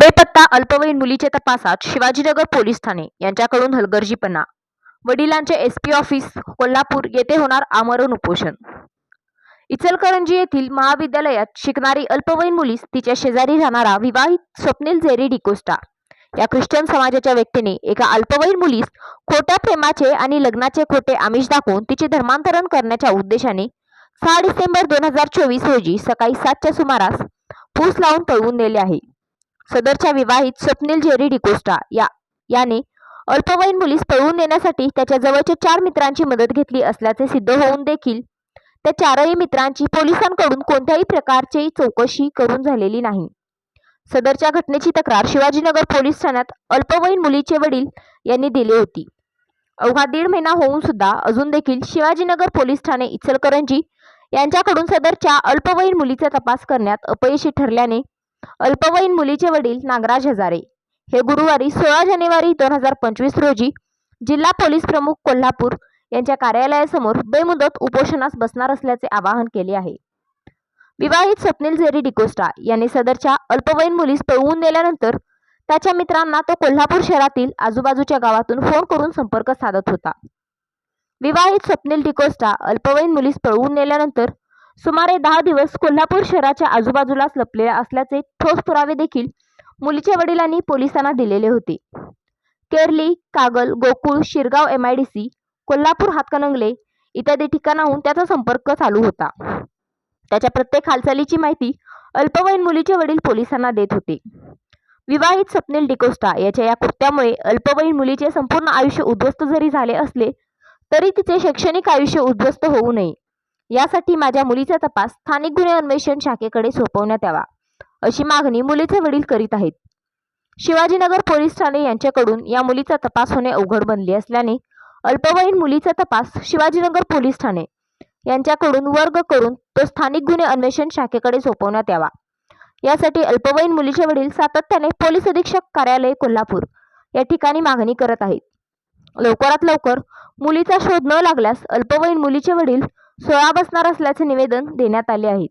बेपत्ता अल्पवयीन मुलीच्या तपासात शिवाजीनगर पोलीस ठाणे यांच्याकडून हलगर्जीपणा. वडिलांचे एस पी ऑफिस कोल्हापूर येथे होणार आमरण उपोषण. इचलकरंजी येथील महाविद्यालयात शिकणारी अल्पवयीन मुलीस तिच्या शेजारी राहणारा विवाहित स्वप्नील झेरी डिकोस्टा या ख्रिश्चन समाजाच्या व्यक्तीने एका अल्पवयीन मुलीस खोट्या प्रेमाचे आणि लग्नाचे खोटे आमिष दाखवून तिचे धर्मांतरण करण्याच्या उद्देशाने सहा डिसेंबर दोन हजार चोवीस रोजी सकाळी सातच्या सुमारास फूस लावून पळवून नेले आहे. सदरच्या विवाहित स्वप्नील जेरी डिकोस्टा या याने अल्पवयीन मुलीस पळवून नेण्यासाठी त्याच्या जवळच्या चार मित्रांची मदत घेतली असल्याचे सिद्ध होऊन देखील त्या चारही मित्रांची पोलिसांकडून कोणत्याही प्रकारची चौकशी करून झालेली नाही. सदरच्या घटनेची तक्रार शिवाजीनगर पोलीस ठाण्यात अल्पवयीन मुलीचे वडील यांनी दिली होती. अवघा दीड महिना होऊन सुद्धा अजून देखील शिवाजीनगर पोलीस ठाणे इचलकरंजी यांच्याकडून सदरच्या अल्पवयीन मुलीचा तपास करण्यात अपयशी ठरल्याने अल्पवयीन मुलीचे वडील नागराज हजारे. हे गुरुवारी सोळा जानेवारी दोन हजार पंचवीस रोजी जिल्हा पोलीस प्रमुख कोल्हापूर यांच्या कार्यालयासमोर बेमुदत उपोषणास बसणार असल्याचे आवाहन केले आहे. विवाहित स्वप्नील झेरी डिकोस्टा यांनी सदरच्या अल्पवयीन मुलीस पळवून नेल्यानंतर त्याच्या मित्रांना तो कोल्हापूर शहरातील आजूबाजूच्या गावातून फोन करून संपर्क साधत होता. विवाहित स्वप्नील डिकोस्टा अल्पवयीन मुलीस पळवून नेल्यानंतर सुमारे दहा दिवस कोल्हापूर शहराच्या आजूबाजूलाच लपलेला असल्याचे ठोस पुरावे देखील मुलीच्या वडिलांनी पोलिसांना दिलेले होते. Kerli Kagal Gokul Shirgaon M I D C Kolhapur Hatkanangale इत्यादी ठिकाणाहून त्याचा संपर्क चालू होता. त्याच्या प्रत्येक हालचालीची माहिती अल्पवयीन मुलीचे वडील पोलिसांना देत होते. विवाहित स्वप्नील डिकोस्टा याच्या या कृत्यामुळे अल्पवयीन मुलीचे संपूर्ण आयुष्य उद्ध्वस्त जरी झाले असले तरी तिचे शैक्षणिक आयुष्य उद्ध्वस्त होऊ नये. यासाठी माझ्या मुलीचा तपास स्थानिक गुन्हे अन्वेषण शाखेकडे सोपवण्यात यावा अशी मागणी मुलीचे वडील करीत आहेत. शिवाजीनगर पोलीस ठाणे यांच्याकडून या मुलीचा तपास होणे अवघड बनले असल्याने अल्पवयीन मुलीचा तपास शिवाजीनगर पोलीस ठाणे यांच्याकडून वर्ग करून तो स्थानिक गुन्हे अन्वेषण शाखेकडे सोपवण्यात यावा. यासाठी अल्पवयीन मुलीचे वडील सातत्याने पोलीस अधीक्षक कार्यालय कोल्हापूर या ठिकाणी मागणी करत आहेत. लवकरात लवकर मुलीचा शोध न लागल्यास अल्पवयीन मुलीचे वडील सोळा बसणार असल्याचे निवेदन देण्यात आले आहे.